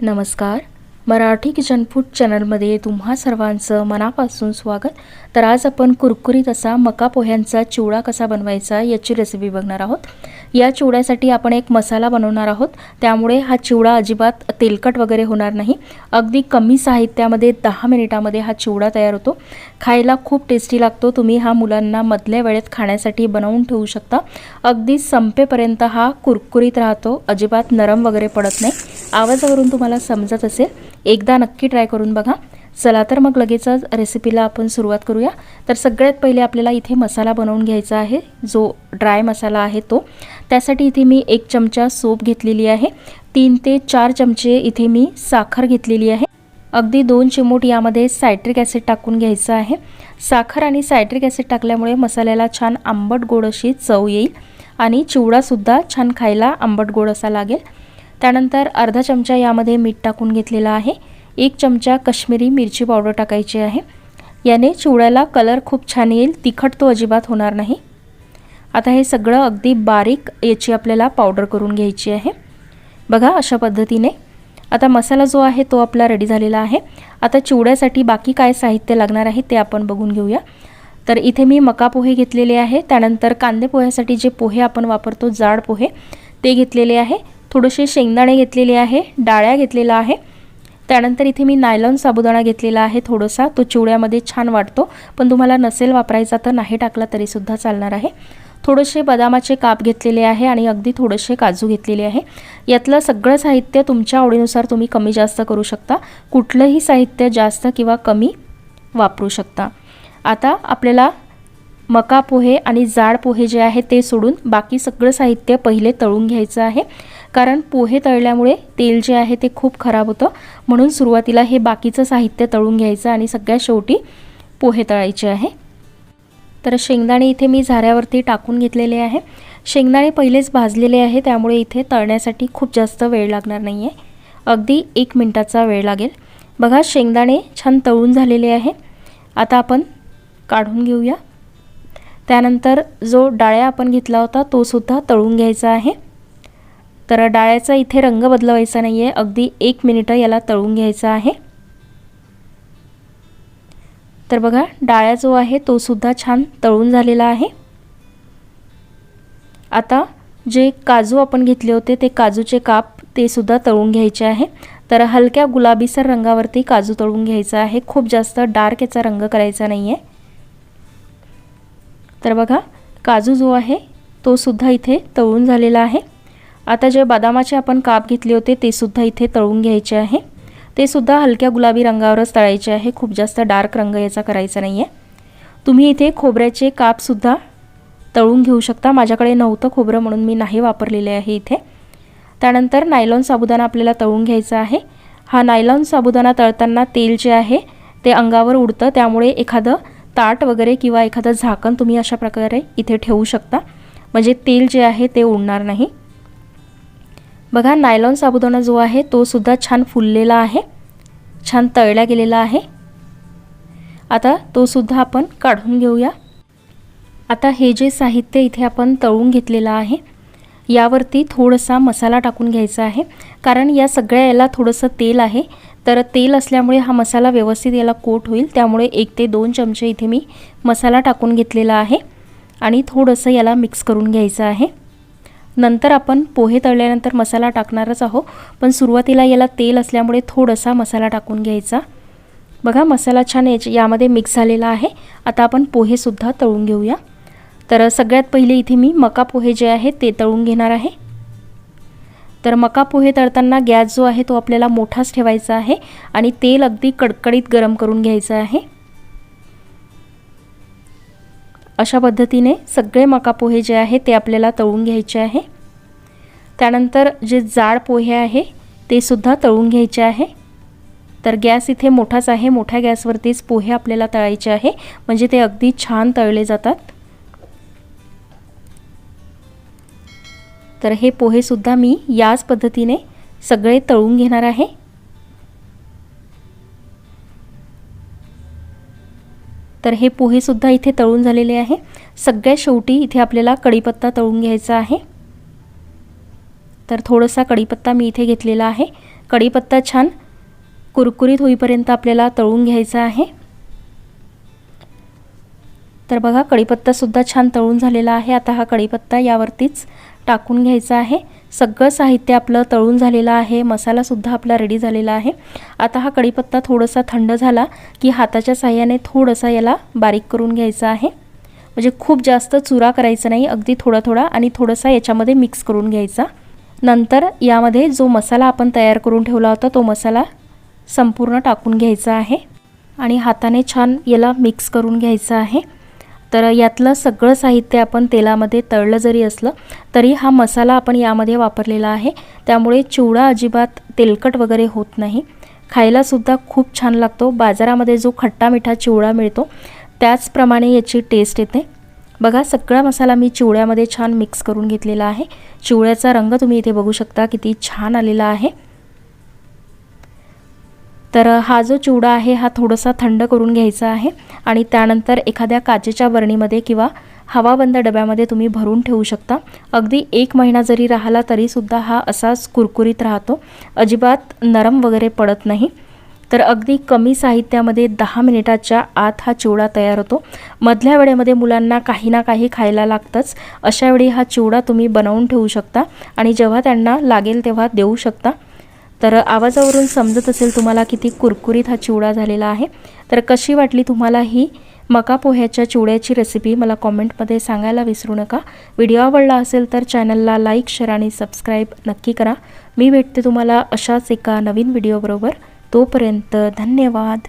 नमस्कार. Marathi kitchen food चॅनलमध्ये तुम्हा सर्वांचं मनापासून स्वागत. तर आज आपण कुरकुरीत असा मका पोह्यांचा चिवडा कसा बनवायचा याची रेसिपी बघणार आहोत. या चिवड्यासाठी आपण एक मसाला बनवणार आहोत. त्यामुळे हा चिवडा अजिबात तेलकट वगैरे होणार नाही. अगदी कमी साहित्यामध्ये दहा मिनिटामध्ये हा चिवडा तयार होतो. खायला खूप टेस्टी लागतो. तुम्ही हा मुलांना मधल्या वेळेत खाण्यासाठी बनवून ठेवू शकता. अगदी संपेपर्यंत हा कुरकुरीत राहतो. अजिबात नरम वगैरे पडत नाही. आवाजावरून तुम्हाला समजत असेल एकदा नक्की ट्राय करून बघा. चला तर मग लगेचच रेसिपीला आपण सुरुवात करूया. तर सगळ्यात पहिले आपल्याला इथे मसाला बनवून घ्यायचा आहे जो ड्राय मसाला आहे तो. त्यासाठी इथे मी एक चमचा सोप घेतलेली आहे. तीन ते चार चमचे इथे मी साखर घेतलेली आहे. अगदी दोन चिमूट यामध्ये सायट्रिक ॲसिड टाकून घ्यायचं आहे. साखर आणि सायट्रिक ॲसिड टाकल्यामुळे मसाल्याला छान आंबट गोड अशी चव येईल आणि चिवडासुद्धा छान खायला आंबट गोड असा लागेल. त्यानंतर अर्धा चमचा यामध्ये मीठ टाकून घेतलेला आहे. एक चमचा कश्मीरी मिरची पावडर टाकायची आहे. याने चिवड्याला कलर खूप छान येईल. तिखट तो अजिबात होणार नाही. आता हे सगळं अगदी बारीक याची आपल्याला पावडर करून घ्यायची आहे. बघा अशा पद्धतीने. आता मसाला जो आहे तो आपला रेडी झालेला आहे. आता चिवड्यासाठी बाकी काय साहित्य लागणार आहे ते आपण बघून घेऊया. तर इथे मी मका पोहे घेतलेले आहे. त्यानंतर कांदे पोह्यासाठी जे पोहे आपण वापरतो जाड पोहे ते घेतलेले आहे. थोडेसे शेंगदाणे घेतलेले आहे डाळ्या घेतलेला आहे. त्यानंतर इथे मी नायलॉन साबुदाणा घेतलेला आहे थोडासा. तो चिवड्यामध्ये छान वाटतो. पण तुम्हाला नसेल वापरायचा तर नाही टाकला तरीसुद्धा चालणार आहे. थोडेसे बदामाचे काप घेतलेले आहे आणि अगदी थोडेसे काजू घेतलेले आहे. यातलं सगळं साहित्य तुमच्या आवडीनुसार तुम्ही कमी जास्त करू शकता. कुठलंही साहित्य जास्त किंवा कमी वापरू शकता. आता आपल्याला मका पोहे आणि जाड पोहे जे आहे ते सोडून बाकी सगळं साहित्य पहिले तळून घ्यायचं आहे. कारण पोहे तळल्यामुळे तेल जे आहे ते खूप खराब होतं. म्हणून सुरुवातीला हे बाकीचं साहित्य तळून घ्यायचं आणि सगळ्यात शेवटी पोहे तळायचे आहे. तर शेंगदाणे इथे मी झाऱ्यावरती टाकून घेतलेले आहे. शेंगदाणे पहिलेच भाजलेले आहे त्यामुळे इथे तळण्यासाठी खूप जास्त वेळ लागणार नाही आहे अगदी एक मिनटाचा वेळ लागेल. बघा शेंगदाणे छान तळून झालेले आहे. आता आपण काढून घेऊया. त्यानंतर जो डाळ्या आपण घेतला होता तो सुद्धा तळून घ्यायचा आहे. तर डाळ्याचा इथे रंग बदलवायचा नाही आहे अगदी एक मिनिटं याला तळून घ्यायचा आहे. तर बघा डाळ्या जो आहे तो सुद्धा छान तळून झालेला आहे. आता जे काजू आपण घेतले होते ते काजूचे काप ते सुद्धा तळून घ्यायचे आहे. तर हलक्या गुलाबीसर रंगावरती काजू तळून घ्यायचा आहे. खूप जास्त डार्क याचा रंग करायचा नाही आहे तर बघा काजू जो आहे तो सुद्धा इथे तळून झालेला आहे. आता जे बदामाचे आपण काप घेतले होते ते सुद्धा इथे तळून घ्यायचे आहे. ते सुद्धा हलक्या गुलाबी रंगावरच तळायचे आहे. खूप जास्त डार्क रंग याचा करायचा नाही आहे तुम्ही इथे खोबऱ्याचे कापसुद्धा तळून घेऊ शकता. माझ्याकडे नव्हतं खोबरं म्हणून मी नाही वापरलेले आहे इथे. त्यानंतर नायलॉन साबुदाणा आपल्याला तळून घ्यायचा आहे. हा नायलॉन साबुदाणा तळताना तेल जे आहे ते अंगावर उडतं. त्यामुळे एखादं ताट वगैरे किंवा एखादं झाकण तुम्ही अशा प्रकारे इथे ठेवू शकता. म्हणजे तेल जे आहे ते उडणार नाही. बघा नायलॉन साबुदाणा जो आहे तो सुद्धा छान फुललेला आहे. छान तळला गेलेला आहे. आता तो सुद्धा आपण काढून घेऊया. आता हे जे साहित्य इथे आपण तळून घेतलेलं आहे यावरती थोडासा मसाला टाकून घ्यायचा आहे. कारण या सगळ्या याला थोडंसं तेल आहे. तर तेल असल्यामुळे हा मसाला व्यवस्थित याला कोट होईल. त्यामुळे एक ते दोन चमचे इथे मी मसाला टाकून घेतलेला आहे. आणि थोडंसं याला मिक्स करून घ्यायचं आहे. नंतर आपण पोहे तळल्यानंतर मसाला टाकणारच आहो पण सुरुवातीला याला तेल असल्यामुळे थोडासा मसाला टाकून घ्यायचा. बघा मसाला छान याच यामध्ये मिक्स झालेला आहे. आता आपण पोहेसुद्धा तळून घेऊया. तर सगळ्यात पहिले इथे मी मका पोहे जे आहे ते तळून घेणार आहे. तर मका पोहे तळताना गॅस जो आहे तो आपल्याला मोठाच ठेवायचा आहे आणि तेल अगदी कडकडीत गरम करून घ्यायचं आहे. अशा पद्धतीने सगळे मका पोहे जे आहे ते आपल्याला तळून घ्यायचे आहे. त्यानंतर जे जाड पोहे आहे ते सुद्धा तळून घ्यायचे आहे. तर गॅस इथे मोठाच आहे. मोठ्या गॅसवरतीच पोहे आपल्याला तळायचे आहे. म्हणजे ते अगदी छान तळले जातात. तर हे पोहेसुद्धा मी याच पद्धतीने सगळे तळून घेणार आहे. तर हे पोहेसुद्धा इथे तळून झालेले आहे. सगळ्यात शेवटी इथे आपल्याला कढीपत्ता तळून घ्यायचा आहे. तर थोडासा कढीपत्ता मी इथे घेतलेला आहे. कढीपत्ता छान कुरकुरीत होईपर्यंत आपल्याला तळून घ्यायचा आहे. तर बघा कढीपत्तासुद्धा छान तळून झालेला आहे. आता हा कढीपत्ता यावरतीच टाकून घ्यायचा आहे. सगळं साहित्य आपलं तळून झालेलं आहे. मसालासुद्धा आपला रेडी झालेला आहे. आता हा कढीपत्ता थोडासा थंड झाला की हाताच्या साह्याने थोडंसा याला बारीक करून घ्यायचा आहे. म्हणजे खूप जास्त चुरा करायचा नाही. अगदी थोडा थोडा आणि थोडासा याच्यामध्ये मिक्स करून घ्यायचा. नंतर यामध्ये जो मसाला आपण तयार करून ठेवला होता तो मसाला संपूर्ण टाकून घ्यायचा आहे. आणि हाताने छान याला मिक्स करून घ्यायचं आहे. तर यातलं सगळं साहित्य आपण तेलामध्ये तळलं जरी असलं तरी हा मसाला आपण यामध्ये वापरलेला आहे. त्यामुळे चिवडा अजिबात तेलकट वगैरे होत नाही. खायलासुद्धा खूप छान लागतो. बाजारामध्ये जो खट्टा मिठा चिवडा मिळतो त्याचप्रमाणे याची टेस्ट येते. बघा सगळा मसाला मी चिवड्यामध्ये छान मिक्स करून घेतलेला आहे. चिवड्याचा रंग तुम्ही इथे बघू शकता किती छान आलेला आहे. तर हा जो चिवडा आहे हा थोडासा थंड करून घ्यायचा आहे आणि त्यानंतर एखाद्या काचेच्या बरणीमध्ये किंवा हवाबंद डब्यामध्ये तुम्ही भरून ठेवू शकता. अगदी एक महिना जरी राहिला तरीसुद्धा हा असाच कुरकुरीत राहतो. अजिबात नरम वगैरे पडत नाही. तर अगदी कमी साहित्यामध्ये दहा मिनिटाच्या आत हा चिवडा तयार होतो. मधल्या वेळेमध्ये मुलांना काही ना काही खायला लागतंच. अशावेळी हा चिवडा तुम्ही बनवून ठेवू शकता आणि जेव्हा त्यांना लागेल तेव्हा देऊ शकता. तर आवाजावरून समजत असेल तुम्हाला किती कुरकुरीत हा चिवडा झालेला आहे. तर कशी वाटली तुम्हाला ही मका पोह्याच्या चिवड्याची रेसिपी मला कॉमेंटमध्ये सांगायला विसरू नका. व्हिडिओ आवडला असेल तर चॅनलला लाईक शेअर आणि सबस्क्राईब नक्की करा. मी भेटते तुम्हाला अशाच एका नवीन व्हिडिओबरोबर तोपर्यंत धन्यवाद.